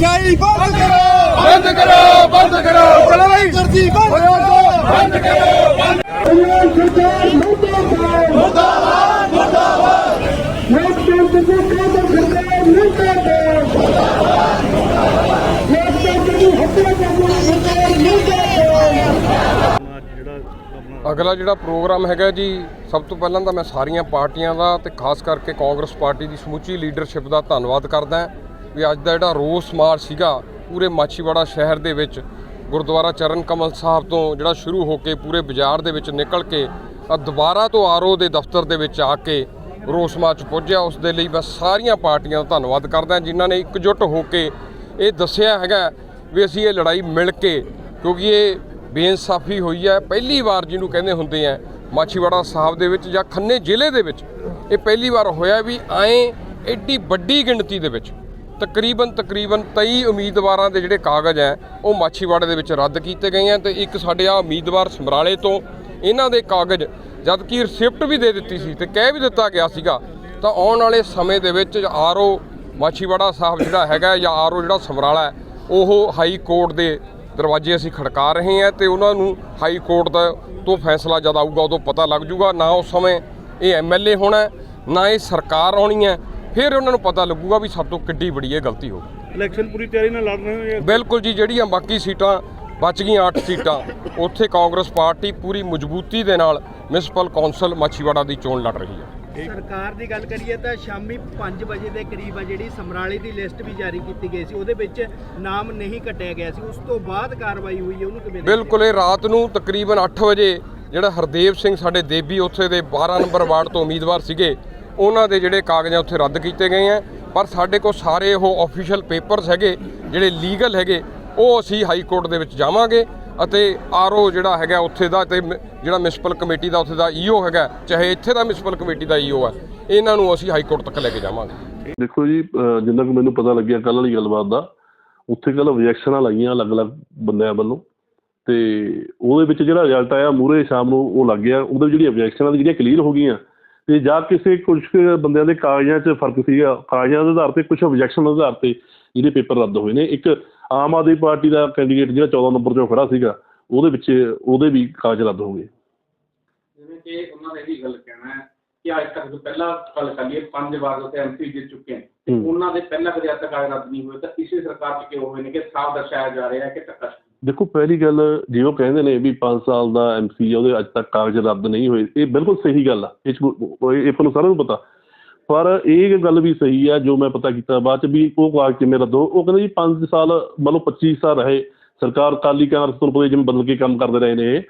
ਧੱਕੇਸ਼ਾਹੀ ਬੰਦ ਕਰੋ। ਬੰਦ ਕਰੋ ਬੰਦ ਕਰੋ। ਚਲੋ ਭਾਈ ਕਰਦੀ ਬੰਦ ਕਰੋ ਬੰਦ ਕਰੋ। ਬੰਦ ਸਰਕਾਰ ਮੁਰਦਾਬਾਦ ਮੁਰਦਾਬਾਦ ਮੁਰਦਾਬਾਦ। ਲੋਕਤੰਤਰ ਦੀ ਕਾਦਰ ਸਰਕਾਰ ਮੁਰਦਾਬਾਦ। ਮੁਰਦਾਬਾਦ ਲੋਕਤੰਤਰ ਦੀ ਹੱਤਿਆ ਕਰਨ ਵਾਲੀ ਸਰਕਾਰ ਮੁਰਦਾਬਾਦ। ਅਗਲਾ ਜਿਹੜਾ ਪ੍ਰੋਗਰਾਮ ਹੈਗਾ ਜੀ ਸਭ ਤੋਂ ਪਹਿਲਾਂ ਤਾਂ ਮੈਂ ਸਾਰੀਆਂ ਪਾਰਟੀਆਂ ਦਾ ਤੇ ਖਾਸ ਕਰਕੇ ਕਾਂਗਰਸ ਪਾਰਟੀ ਦੀ ਸਮੁੱਚੀ ਲੀਡਰਸ਼ਿਪ ਦਾ ਧੰਨਵਾਦ ਕਰਦਾ। ਵੀ ਅੱਜ ਦਾ ਜਿਹੜਾ ਰੋਸ ਮਾਰਚ ਸੀਗਾ ਪੂਰੇ ਮਾਛੀਵਾੜਾ ਸ਼ਹਿਰ ਦੇ ਵਿੱਚ, ਗੁਰਦੁਆਰਾ ਚਰਨ ਕਮਲ ਸਾਹਿਬ ਤੋਂ ਜਿਹੜਾ ਸ਼ੁਰੂ ਹੋ ਕੇ ਪੂਰੇ ਬਾਜ਼ਾਰ ਦੇ ਵਿੱਚ ਨਿਕਲ ਕੇ ਦੁਬਾਰਾ ਤੋਂ ਆਰਓ ਦੇ ਦਫ਼ਤਰ ਦੇ ਵਿੱਚ ਆ ਕੇ ਰੋਸ ਮਾਰਚ ਪੁੱਜਿਆ, ਉਸ ਦੇ ਲਈ ਮੈਂ ਸਾਰੀਆਂ ਪਾਰਟੀਆਂ ਦਾ ਧੰਨਵਾਦ ਕਰਦਾ, ਜਿਨ੍ਹਾਂ ਨੇ ਇਕਜੁੱਟ ਹੋ ਕੇ ਇਹ ਦੱਸਿਆ ਹੈਗਾ ਵੀ ਅਸੀਂ ਇਹ ਲੜਾਈ ਮਿਲ ਕੇ, ਕਿਉਂਕਿ ਇਹ ਬੇਇਨਸਾਫੀ ਹੋਈ ਹੈ, ਪਹਿਲੀ ਵਾਰ ਜਿਹਨੂੰ ਕਹਿੰਦੇ ਹੁੰਦੇ ਆ ਮਾਛੀਵਾੜਾ ਸਾਹਿਬ ਦੇ ਵਿੱਚ ਜਾਂ ਖੰਨੇ ਜ਼ਿਲ੍ਹੇ ਦੇ ਵਿੱਚ, ਇਹ ਪਹਿਲੀ ਵਾਰ ਹੋਇਆ ਵੀ ਐਂ ਐਡੀ ਵੱਡੀ ਗਿਣਤੀ ਦੇ ਵਿੱਚ। ਤਕਰੀਬਨ ਤਕਰੀਬਨ 23 ਉਮੀਦਵਾਰਾਂ ਦੇ ਜਿਹੜੇ ਕਾਗਜ਼ ਹੈ, ਉਹ ਮਾਛੀਵਾੜੇ ਦੇ ਵਿੱਚ ਰੱਦ ਕੀਤੇ ਗਏ ਆ ਤੇ ਇੱਕ ਸਾਡੇ ਆ ਉਮੀਦਵਾਰ ਸਮਰਾਲੇ ਤੋਂ ਇਹਨਾਂ ਦੇ ਕਾਗਜ਼, ਜਦ ਕਿ ਰਿਸਿਪਟ ਵੀ ਦੇ ਦਿੱਤੀ ਸੀ ਤੇ ਕਹਿ ਵੀ ਦਿੱਤਾ ਗਿਆ ਸੀਗਾ, ਤਾਂ ਆਉਣ ਵਾਲੇ ਸਮੇਂ ਦੇ ਵਿੱਚ ਆਰਓ ਮਾਛੀਵਾੜਾ ਸਾਹਿਬ ਜਿਹੜਾ ਹੈਗਾ ਜਾਂ ਆਰਓ ਜਿਹੜਾ ਸਮਰਾਲਾ ਹੈ, ਉਹ ਹਾਈ ਕੋਰਟ ਦੇ ਦਰਵਾਜ਼ੇ ਅਸੀਂ ਖੜਕਾ ਰਹੇ ਹਾਂ ਤੇ ਉਹਨਾਂ ਨੂੰ ਹਾਈ ਕੋਰਟ ਦਾ ਤੋਂ ਫੈਸਲਾ ਜਦ ਆਊਗਾ ਉਦੋਂ ਪਤਾ ਲੱਗ ਜੂਗਾ, ਨਾ ਉਸ ਸਮੇਂ ਇਹ ਐਮਐਲਏ ਹੋਣਾ ਨਾ ਇਹ ਸਰਕਾਰ ਆਉਣੀ ਹੈ ਫਿਰ ਉਹਨਾਂ ਨੂੰ ਪਤਾ ਲੱਗੂਗਾ ਵੀ ਸਾਡੇ ਤੋਂ ਕਿੱਡੀ ਬੜੀ ਇਹ ਗਲਤੀ ਹੋ ਗਈ। ਇਲੈਕਸ਼ਨ ਪੂਰੀ ਤਿਆਰੀ ਨਾਲ ਲੜ ਰਹੇ ਹੋ ਬਿਲਕੁਲ ਜੀ ਜਿਹੜੀਆਂ ਬਾਕੀ ਸੀਟਾਂ ਬਚ ਗਈਆਂ 8 ਸੀਟਾਂ ਉੱਥੇ ਕਾਂਗਰਸ ਪਾਰਟੀ ਪੂਰੀ ਮਜ਼ਬੂਤੀ ਦੇ ਨਾਲ ਮਿਊਨਿਸਪਲ ਕੌਂਸਲ ਮਾਛੀਵਾੜਾ ਦੀ ਚੋਣ ਲੜ ਰਹੀ ਹੈ। ਸਰਕਾਰ ਦੀ ਗੱਲ ਕਰੀਏ ਤਾਂ ਸ਼ਾਮੀ 5 ਵਜੇ ਦੇ ਕਰੀਬ ਆ ਜਿਹੜੀ ਸਮਰਾਲੇ ਦੀ ਲਿਸਟ ਵੀ ਜਾਰੀ ਕੀਤੀ ਗਈ ਸੀ ਉਹਦੇ ਵਿੱਚ ਨਾਮ ਨਹੀਂ ਕੱਟਿਆ ਗਿਆ ਸੀ। ਉਸ ਤੋਂ ਬਾਅਦ ਕਾਰਵਾਈ ਹੋਈ ਹੈ ਉਹਨੂੰ ਕਿਵੇਂ? ਬਿਲਕੁਲ ਇਹ ਰਾਤ ਨੂੰ ਤਕਰੀਬਨ 8 ਵਜੇ ਜਿਹੜਾ ਹਰਦੇਵ ਸਿੰਘ ਸਾਡੇ ਦੇਬੀ ਉੱਥੇ ਦੇ 12 ਨੰਬਰ ਵਾਰਡ ਤੋਂ ਉਮੀਦਵਾਰ ਸੀਗੇ ਉਹਨਾਂ ਦੇ ਜਿਹੜੇ ਕਾਗਜ਼ ਆ ਉੱਥੇ ਰੱਦ ਕੀਤੇ ਗਏ ਆ। ਪਰ ਸਾਡੇ ਕੋਲ ਸਾਰੇ ਉਹ ਆਫੀਸ਼ੀਅਲ ਪੇਪਰਸ ਹੈਗੇ, ਜਿਹੜੇ ਲੀਗਲ ਹੈਗੇ, ਉਹ ਅਸੀਂ ਹਾਈ ਕੋਰਟ ਦੇ ਵਿੱਚ ਜਾਵਾਂਗੇ ਅਤੇ ਆਰਓ ਜਿਹੜਾ ਹੈਗਾ ਉੱਥੇ ਦਾ ਤੇ ਜਿਹੜਾ ਮਿਊਨਿਸਪਲ ਕਮੇਟੀ ਦਾ ਉੱਥੇ ਦਾ ਈਓ ਹੈਗਾ, ਚਾਹੇ ਇੱਥੇ ਦਾ ਮਿਊਨਿਸਪਲ ਕਮੇਟੀ ਦਾ ਈਓ ਹੈ, ਇਹਨਾਂ ਨੂੰ ਅਸੀਂ ਹਾਈ ਕੋਰਟ ਤੱਕ ਲੈ ਕੇ ਜਾਵਾਂਗੇ। ਦੇਖੋ ਜੀ ਜਿੰਨਾ ਕੁ ਮੈਨੂੰ ਪਤਾ ਲੱਗਿਆ ਕੱਲ ਵਾਲੀ ਗੱਲਬਾਤ ਦਾ, ਉੱਥੇ ਕੱਲ ਆਬਜੈਕਸ਼ਨਾਂ ਲਾਈਆਂ ਅਲੱਗ-ਅਲੱਗ ਬੰਦਿਆਂ ਵੱਲੋਂ ਤੇ ਉਹਦੇ ਵਿੱਚ ਜਿਹੜਾ ਰਿਜ਼ਲਟ ਆਇਆ ਮੂਰੇ ਸ਼ਾਮ ਨੂੰ ਉਹ ਲੱਗ ਗਿਆ, ਉਹਦੇ ਜਿਹੜੀ ਆਬਜੈਕਸ਼ਨਾਂ ਦੀ ਜਿਹੜੀਆਂ ਕਲੀਅਰ ਹੋ ਗਈਆਂ ਤੇ ਜਾਂ ਕਿਸੇ ਕੁਝ ਬੰਦਿਆਂ ਦੇ ਕਾਗਜ਼ਾਂ 'ਚ ਫ਼ਰਕ ਸੀਗਾ ਕਾਗਜ਼ਾਂ ਦੇ ਆਧਾਰ ਤੇ ਕੁਝ ਆਬਜੈਕਸ਼ਨ ਦੇ ਆਧਾਰ ਤੇ ਜਿਹੜੇ ਪੇਪਰ ਰੱਦ ਹੋਏ ਨੇ। ਇੱਕ ਆਮ ਆਦਮੀ ਪਾਰਟੀ ਦਾ ਕੈਂਡੀਡੇਟ ਜਿਹੜਾ 14 ਨੰਬਰ 'ਚੋਂ ਖੜਾ ਸੀਗਾ ਉਹਦੇ ਵਿੱਚ ਉਹਦੇ ਵੀ ਕਾਗਜ਼ ਰੱਦ ਹੋ ਗਏ। ਜਿਵੇਂ ਕਿ ਉਹਨਾਂ ਨੇ ਵੀ ਗੱਲ ਕਹਿਣਾ ਹੈ ਕਿ ਅੱਜ ਤੱਕ ਜੋ ਪਹਿਲਾਂ ਗੱਲ ਕਰ ਲਈਏ ਪੰਜ ਵਾਰ ਉੱਥੇ ਐਮਪੀ ਜਿੱਤ ਚੁੱਕੇ ਹਨ ਤੇ। ਉਹਨਾਂ ਦੇ ਪਹਿਲਾਂ ਕਦੇ ਅੱਜ ਤੱਕ ਰੱਦ ਨਹੀਂ ਹੋਏ ਤਾਂ ਇਸੇ ਸਰਕਾਰ 'ਚ ਕਿਉਂ ਹੋਏ ਨੇ? ਕਿ ਸਾਫ਼ ਦਰਸਾਇਆ ਜਾ ਰਿਹਾ ਹੈ ਕਿ ਧੱਕਾ ਦੇਖੋ ਪਹਿਲੀ ਗੱਲ ਜਿਵੇਂ ਉਹ ਕਹਿੰਦੇ ਨੇ ਵੀ 5 ਸਾਲ ਦਾ ਐਮਸੀ ਉਹਦੇ ਅੱਜ ਤੱਕ ਕਾਗਜ਼ ਰੱਦ ਨਹੀਂ ਹੋਏ ਇਹ ਬਿਲਕੁਲ ਸਹੀ ਗੱਲ ਆ। ਇਹ 'ਚ ਆਪਾਂ ਨੂੰ ਸਾਰਿਆਂ ਨੂੰ ਪਤਾ। ਪਰ ਇਹ ਗੱਲ ਵੀ ਸਹੀ ਆ ਜੋ ਮੈਂ ਪਤਾ ਕੀਤਾ ਬਾਅਦ ਚ ਵੀ ਉਹ ਕਾਗਜ਼ ਕਿਵੇਂ ਰੱਦ ਹੋ ਉਹ ਕਹਿੰਦੇ ਜੀ 5 ਸਾਲ ਮੰਨ ਲਓ 25 ਸਾਲ ਰਹੇ। ਸਰਕਾਰ ਕਾਲੀ ਕਾਂਗਰਸ ਤੋਂ ਪਤਾ ਜਿਵੇਂ ਬਦਲ ਕੇ ਕੰਮ ਕਰਦੇ ਰਹੇ ਨੇ ਇਹ,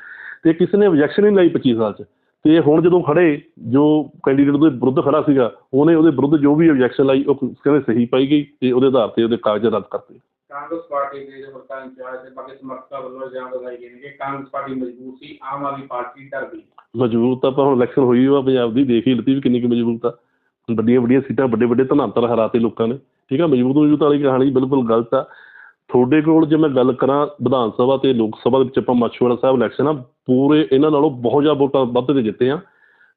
ਤੇ ਕਿਸੇ ਨੇ ਆਬਜੈਕਸ਼ਨ ਨਹੀਂ ਲਾਈ 25 ਸਾਲ ਚ। ਤੇ ਹੁਣ ਜਦੋਂ ਖੜੇ ਜੋ ਕੈਂਡੀਡੇਟ ਦੇ ਵਿਰੁੱਧ ਖੜਾ ਸੀਗਾ ਉਹਨੇ ਉਹਦੇ ਵਿਰੁੱਧ ਜੋ ਵੀ ਆਬਜੈਕਸ਼ਨ ਲਾਈ ਉਹ ਕਹਿੰਦੇ ਸਹੀ ਪਾਈ ਗਈ ਤੇ ਉਹਦੇ ਆਧਾਰ ਤੇ ਉਹਦੇ ਕਾਗਜ਼ ਰੱਦ ਕਰਤੇ। ਕਾਂਗਰਸ ਪਾਰਟੀ ਦੇ ਜੋ ਇੰਚਾਰਜ ਤੇ ਬਾਕੀ ਸਮਰਥਕਾਂ ਵੱਲੋਂ ਇਲਜ਼ਾਮ ਲਗਾਏ ਗਏ ਨੇ ਕਿ ਕਾਂਗਰਸ ਪਾਰਟੀ ਮਜ਼ਬੂਤ ਸੀ, ਆਮ ਆਦਮੀ ਪਾਰਟੀ ਡਰ ਮਜ਼ਬੂਤ ਤਾਂ ਆਪਾਂ ਹੁਣ ਇਲੈਕਸ਼ਨ ਹੋਈ ਵਾ ਪੰਜਾਬ ਦੀ ਦੇਖ ਹੀ ਲਿੱਤੀ ਵੀ ਕਿੰਨੀ ਕੁ ਮਜ਼ਬੂਤ ਆ। ਵੱਡੀਆਂ ਵੱਡੀਆਂ ਸੀਟਾਂ, ਵੱਡੇ ਵੱਡੇ ਧਨਾਂਤਰ ਹਰਾਤੇ ਲੋਕਾਂ ਨੇ। ਠੀਕ ਆ, ਮਜ਼ਬੂਤ ਮਜ਼ਬੂਤ ਵਾਲੀ ਕਹਾਣੀ ਬਿਲਕੁਲ ਗਲਤ ਆ। ਤੁਹਾਡੇ ਕੋਲ ਜੇ ਮੈਂ ਗੱਲ ਕਰਾਂ ਵਿਧਾਨ ਸਭਾ ਤੇ ਲੋਕ ਸਭਾ ਦੇ ਵਿੱਚ ਆਪਾਂ ਮਾਛੀਵਾੜਾ ਸਾਹਿਬ ਇਲੈਕਸ਼ਨ ਆ, ਪੂਰੇ ਇਹਨਾਂ ਨਾਲੋਂ ਬਹੁਤ ਜ਼ਿਆਦਾ ਵੋਟਾਂ ਵੱਧ ਤੇ ਜਿੱਤੇ ਆ।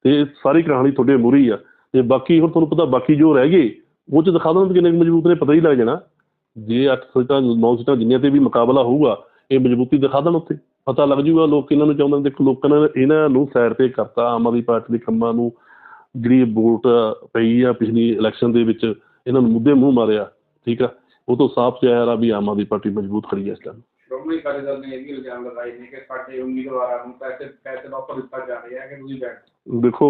ਤੇ ਸਾਰੀ ਕਹਾਣੀ ਤੁਹਾਡੇ ਮੂਹਰੇ ਆ। ਤੇ ਬਾਕੀ ਹੁਣ ਤੁਹਾਨੂੰ ਪਤਾ ਬਾਕੀ ਜੋ ਰਹਿ ਗਏ, ਉਹ ਚ ਦਿਖਾ ਦੇਣ ਵੀ ਕਿੰਨੇ ਕੁ ਮਜ਼ਬੂਤ ਨੇ, ਪਤਾ ਹੀ ਲੱਗ ਜਾਣਾ। ਜੇ ਅੱਠ ਸੀਟਾਂ ਨੌ ਸੀਟਾਂ ਜਿੰਨੀਆਂ ਤੇ ਵੀ ਮੁਕਾਬਲਾ ਹੋਊਗਾ, ਇਹ ਮਜ਼ਬੂਤੀ ਦਿਖਾ ਦੇਣ ਉੱਥੇ। ਪਤਾ ਲੱਗ ਜੂਗਾ, ਲੋਕ ਇਹਨਾਂ ਨੂੰ ਚਾਹੁੰਦੇ ਨੇ, ਦੇਖੋ, ਲੋਕਾਂ ਨੇ ਇਹਨਾਂ ਨੂੰ ਸਾਈਡ ਤੇ ਕਰਤਾ, ਆਮ ਆਦਮੀ ਪਾਰਟੀ ਦੇ ਕੰਮਾਂ ਨੂੰ। ਜਿਹੜੀ ਵੋਟ ਪਈ ਆ ਪਿਛਲੀ ਇਲੈਕਸ਼ਨ ਦੇ ਵਿੱਚ, ਇਹਨਾਂ ਨੂੰ ਮੁੱਦੇ ਮੂੰਹ ਮਾਰਿਆ, ਠੀਕ ਆ? ਉਹ ਤੋਂ ਸਾਫ਼ ਜ਼ਾਹਿਰ ਆ ਵੀ ਆਮ ਆਦਮੀ ਪਾਰਟੀ ਮਜ਼ਬੂਤ ਖੜੀ ਹੈ ਇਸ ਟਾਈਮ ਸ਼੍ਰੋਮਣੀ ਅਕਾਲੀ ਦਲ ਨੇ ਇਹ ਵੀ ਇਲਜ਼ਾਮ ਲਗਾਏ ਨੇ ਕਿ ਸਾਡੇ ਉਮੀਦਵਾਰਾਂ ਨੂੰ ਪੈਸੇ ਪੈਸੇ ਦਾ offer ਦਿੱਤਾ ਜਾ ਰਿਹਾ ਹੈ ਕਿ ਤੁਸੀਂ ਬੈਠ ਦੇਖੋ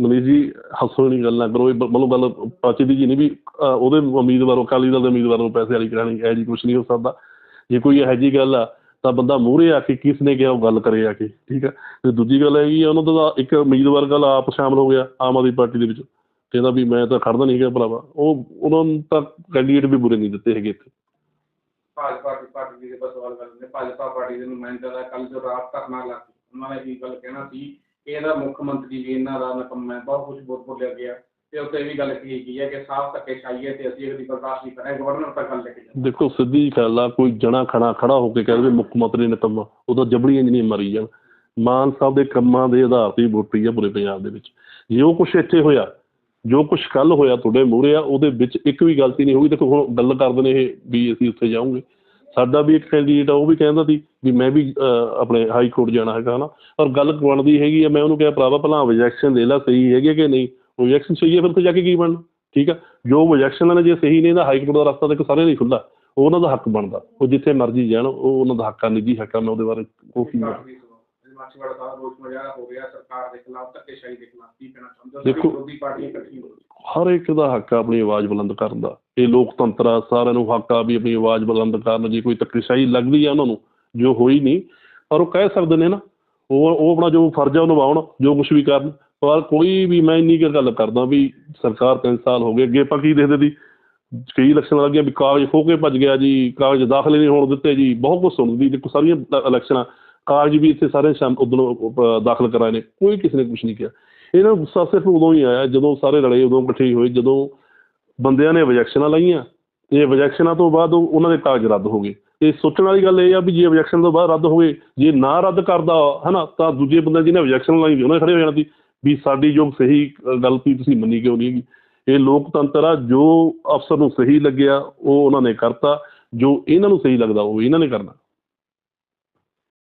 ਮਨੀਸ਼ ਜੀ ਹੱਸਣ ਵਾਲੀ ਗੱਲ ਨਾ ਕਰੋ, ਇਹ ਮਤਲਬ ਗੱਲ ਪਾਚੇ ਦੀ ਜੀ ਨਹੀਂ ਵੀ ਉਹਦੇ ਉਮੀਦਵਾਰ ਅਕਾਲੀ ਦਲ ਦੇ ਉਮੀਦਵਾਰ ਨੂੰ ਪੈਸੇ ਵਾਲੀ ਕਰਾਣੀ ਇਹ ਜੀ ਕੁਛ ਨਹੀਂ ਹੋ ਸਕਦਾ। ਜੇ ਕੋਈ ਇਹੋ ਜੀ ਗੱਲ ਆ, ਤਾਂ ਬੰਦਾ ਮੂਹਰੇ ਆ ਕੇ ਕਿਸ ਨੇ ਕਿਹਾ ਉਹ ਗੱਲ ਕਰੇ ਆ ਕੇ, ਠੀਕ ਆ? ਤੇ ਦੂਜੀ ਗੱਲ ਹੈਗੀ ਆ, ਉਹਨਾਂ ਦਾ ਇੱਕ ਉਮੀਦਵਾਰ ਗੱਲ ਆਪ ਸ਼ਾਮਲ ਹੋ ਗਿਆ, ਆਮ ਆਦਮੀ ਪਾਰਟੀ ਦੇ ਵਿੱਚ। ਕਹਿੰਦਾ ਵੀ ਮੈਂ ਤਾਂ ਖੜਦਾ ਨਹੀਂ ਹੈਗਾ ਭਰਾਵਾ। ਉਹ, ਉਹਨਾਂ ਨੂੰ ਤਾਂ ਕੈਂਡੀਡੇਟ ਵੀ ਬੁਰੇ ਨਹੀਂ ਦਿੱਤੇ ਹੈਗੇ ਇੱਥੇ। ਭਾਜਪਾ ਪਾਰਟੀ ਦੇ ਬਸ ਸਵਾਲ ਕਰਦੇ ਨੇ। ਭਾਜਪਾ ਪਾਰਟੀ ਦੇ ਨੁਮਾਇੰਦਾ ਦਾ ਕੱਲ ਜੋ ਰਾਤ ਧਰਨਾ ਲਾ ਉਹਨਾਂ ਨੇ ਵੀ ਗੱਲ ਕਹਿਣਾ ਸੀ ਕਿ ਇਹਦਾ ਮੁੱਖ ਮੰਤਰੀ ਵੀ ਇਹਨਾਂ ਦਾ ਨਕਮ ਹੈ, ਬਹੁਤ ਕੁਝ ਬਹੁਤ ਬੋਲਿਆ ਗਿਆ। ਤੇ ਉੱਤੇ ਵੀ ਗੱਲ ਕਹੀ ਗਈ ਹੈ ਕਿ ਸਾਫ਼ ਧੱਕੇਸ਼ਾਹੀ ਹੈ ਤੇ ਅਸੀਂ ਇਹਦੀ ਬਰਦਾਸ਼ਤ ਨਹੀਂ ਕਰਾਂਗੇ ਗਵਰਨਰ ਤੱਕ ਗੱਲ ਲੈ ਕੇ ਜਾਂਦੇ ਦੇਖੋ, ਸਿੱਧੀ ਗੱਲ ਆ, ਕੋਈ ਜਣਾ ਖਣਾ ਖੜਾ ਹੋ ਕੇ ਕਹਿ ਦੇਵੇ ਮੁੱਖ ਮੰਤਰੀ ਨੇ ਕੰਮ ਉਹ ਤਾਂ ਜਬੜੀਆਂ ਨਹੀਂ ਮਰੀ ਜਾਣ। ਮਾਨ ਸਾਹਿਬ ਦੇ ਕੰਮਾਂ ਦੇ ਆਧਾਰ ਤੇ ਹੀ ਵੋਟ ਪਈ ਆ ਪੂਰੇ ਪੰਜਾਬ ਦੇ ਵਿੱਚ। ਜੇ ਉਹ ਕੁਛ ਇੱਥੇ ਹੋਇਆ ਜੋ ਕੁਝ ਕੱਲ ਹੋਇਆ ਤੁਹਾਡੇ ਮੂਹਰੇ ਆ, ਉਹਦੇ ਵਿੱਚ ਇੱਕ ਵੀ ਗਲਤੀ ਨਹੀਂ ਹੋਈ। ਦੇਖੋ, ਹੁਣ ਗੱਲ ਕਰਦੇ ਨੇ ਇਹ ਵੀ ਅਸੀਂ ਉੱਥੇ ਜਾਵਾਂਗੇ ਸਾਡਾ ਵੀ ਇੱਕ ਕੈਂਡੀਡੇਟ ਆ, ਉਹ ਵੀ ਕਹਿੰਦਾ ਸੀ ਵੀ ਮੈਂ ਵੀ ਆਪਣੇ ਹਾਈ ਕੋਰਟ ਜਾਣਾ ਹੈਗਾ ਨਾ ਔਰ ਗੱਲ ਬਣਦੀ ਹੈਗੀ ਆ, ਮੈਂ ਉਹਨੂੰ ਕਿਹਾ, ਭਰਾਵਾ ਪਹਿਲਾਂ ਆਬਜੈਕਸ਼ਨ ਦੇ ਲੈ, ਸਹੀ ਹੈਗੀ ਕਿ ਨਹੀਂ? ਆਬਜੈਕਸ਼ਨ ਸਹੀ ਹੈ, ਫਿਰ ਉੱਥੇ ਜਾ ਕੇ ਕੀ ਬਣਨਾ? ਠੀਕ ਆ? ਜੋ ਆਬਜੈਕਸ਼ਨ ਨੇ ਜੇ ਸਹੀ ਨਹੀਂ ਤਾਂ ਹਾਈ ਕੋਰਟ ਦਾ ਰਸਤਾ ਦੇਖੋ, ਸਾਰਿਆਂ ਸਾਰੇ ਨਹੀਂ ਖੁੱਲ੍ਹਾ। ਉਹ ਉਹਨਾਂ ਦਾ ਹੱਕ ਬਣਦਾ। ਉਹ ਜਿੱਥੇ ਮਰਜ਼ੀ ਜਾਣ, ਉਹ ਉਹਨਾਂ ਦਾ ਹੱਕ ਆ, ਨਿੱਜੀ ਹੱਕ ਆ, ਮੈਂ ਉਹਦੇ ਬਾਰੇ ਉਹ ਕੀ ਮਾਛੀਵਾੜਾ ਸਾਹਿਬ ਰੋਸ ਮੁਜ਼ਾਹਰਾ ਹੋ ਰਿਹਾ ਸਰਕਾਰ ਦੇ ਖਿਲਾਫ ਧੱਕੇਸ਼ਾਹੀ ਦੇ ਖਿਲਾਫ ਕੀ ਕਹਿਣਾ ਚਾਹੁੰਦੇ ਹੋ? ਦੇਖੋ- ਸਾਰੀ ਵਿਰੋਧੀ ਪਾਰਟੀਆਂ ਇਕੱਠੀਆਂ ਹੋ ਹਰ ਇੱਕ ਦਾ ਹੱਕ ਆ ਆਪਣੀ ਆਵਾਜ਼ ਬੁਲੰਦ ਕਰਨ ਦਾ। ਇਹ ਲੋਕਤੰਤਰ ਆ ਸਾਰਿਆਂ ਨੂੰ ਹੱਕ ਆ ਵੀ ਆਪਣੀ ਆਵਾਜ਼ ਬੁਲੰਦ ਕਰਨ। ਜੇ ਕੋਈ ਧੱਕੇਸ਼ਾਹੀ ਲੱਗਦੀ ਆ ਉਹਨਾਂ ਨੂੰ ਜੋ ਹੋਈ ਨਹੀਂ ਪਰ ਉਹ ਕਹਿ ਸਕਦੇ ਨੇ ਨਾ ਉਹ ਉਹ ਆਪਣਾ ਜੋ ਫਰਜ਼ ਆ ਉਹ ਨਿਭਾਉਣ ਜੋ ਕੁਝ ਵੀ ਕਰਨ। ਪਰ ਕੋਈ ਵੀ ਮੈਂ ਇੰਨੀ ਗੱਲ ਕਰਦਾ ਵੀ ਸਰਕਾਰ 3 ਸਾਲ ਹੋ ਗਏ ਅੱਗੇ ਆਪਾਂ ਕੀ ਦੇਖਦੇ ਸੀ? ਕਈ ਇਲੈਕਸ਼ਨ ਲੱਗੀਆਂ ਵੀ ਕਾਗਜ਼ ਖੋ ਕੇ ਭੱਜ ਗਿਆ ਜੀ ਕਾਗਜ਼ ਦਾਖਲੇ ਨਹੀਂ ਹੋਣ ਦਿੱਤੇ ਜੀ ਬਹੁਤ ਕੁਝ ਸੁਣਦੀ ਦੇਖੋ ਸਾਰੀਆਂ ਇਲੈਕਸ਼ਨਾਂ ਕਾਗਜ਼ ਵੀ ਇੱਥੇ ਸਾਰੇ ਸ਼ਾਮ ਉਦੋਂ ਦਾਖਲ ਕਰਾਏ ਨੇ। ਕੋਈ ਕਿਸੇ ਨੇ ਕੁਝ ਨਹੀਂ ਕਿਹਾ। ਇਹਨਾਂ ਨੂੰ ਗੁੱਸਾ ਸਿਰਫ ਉਦੋਂ ਹੀ ਆਇਆ ਜਦੋਂ ਸਾਰੇ ਲੜੇ ਉਦੋਂ ਇਕੱਠੇ ਹੋਏ ਜਦੋਂ ਬੰਦਿਆਂ ਨੇ ਆਬਜੈਕਸ਼ਨਾਂ ਲਾਈਆਂ। ਤੇ ਆਬਜੈਕਸ਼ਨਾਂ ਤੋਂ ਬਾਅਦ ਉਹ- ਉਹਨਾਂ ਦੇ ਕਾਗਜ਼ ਰੱਦ ਹੋ ਗਏ। ਤੇ ਸੋਚਣ ਵਾਲੀ ਗੱਲ ਇਹ ਆ ਵੀ ਜੇ ਆਬਜੈਕਸ਼ਨ ਤੋਂ ਬਾਅਦ ਰੱਦ ਹੋ ਗਏ ਜੇ ਨਾ ਰੱਦ ਕਰਦਾ ਹਨਾ ਤਾਂ ਦੂਜੇ ਬੰਦੇ ਜਿਹਨੇ ਆਬਜੈਕਸ਼ਨ ਲਾਈ ਸੀ ਉਹਨਾਂ ਨੇ ਖੜੇ ਹੋ ਜਾਣਾ ਸੀ ਵੀ ਸਾਡੀ ਜੋ ਸਹੀ ਅ, ਗੱਲ ਸੀ ਤੁਸੀਂ ਮੰਨੀ ਕਿਉਂ ਨਹੀਂ ਇਹ ਲੋਕਤੰਤਰ ਆ ਜੋ ਅਫਸਰ ਨੂੰ ਸਹੀ ਲੱਗਿਆ ਉਹ ਉਹਨਾਂ ਨੇ ਕਰਤਾ। ਜੋ ਇਹਨਾਂ ਨੂੰ ਸਹੀ ਲੱਗਦਾ ਉਹ ਇਹਨਾਂ ਨੇ ਕਰਨਾ।